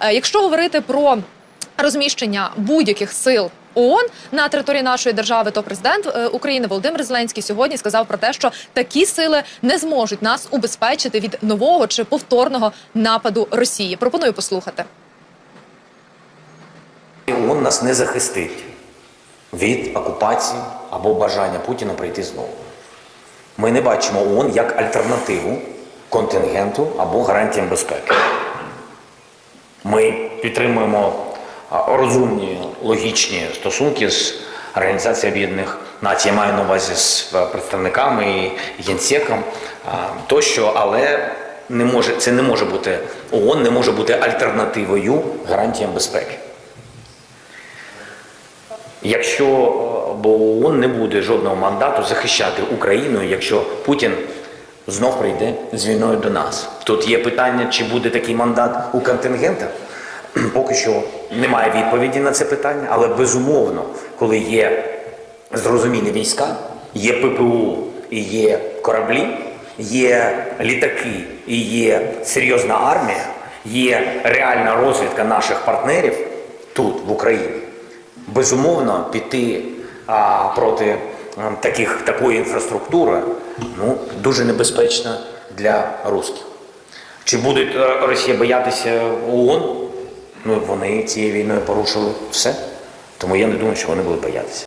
Е, Якщо говорити про розміщення будь-яких сил. ООН на території нашої держави, то президент е, України Володимир Зеленський сьогодні сказав про те, що такі сили не зможуть нас убезпечити від нового чи повторного нападу Росії. Пропоную послухати. ООН нас не захистить від окупації або бажання Путіна прийти знову. Ми не бачимо ООН як альтернативу контингенту або гарантіям безпеки. Ми підтримуємо розумні, логічні стосунки з Організацією Об'єднаних Націй, я маю на увазі з е, представниками і генсеком тощо, але не може, це не може бути ООН не може бути альтернативою гарантіям безпеки. Якщо е, бо ООН не буде жодного мандату захищати Україну, якщо Путін знов прийде з війною до нас. Тут є питання, чи буде такий мандат у контингента. Поки що немає відповіді на це питання, але безумовно, коли є зрозумілі війська, є ППУ і є кораблі, є літаки і є серйозна армія, є реальна розвідка наших партнерів тут, в Україні. Безумовно, піти а, проти таких, такої інфраструктури ну, дуже небезпечна для русських. Чи буде Росія боятися ООН? Ну, вони цією війною порушили все. Тому я не думаю, що вони будуть боятися.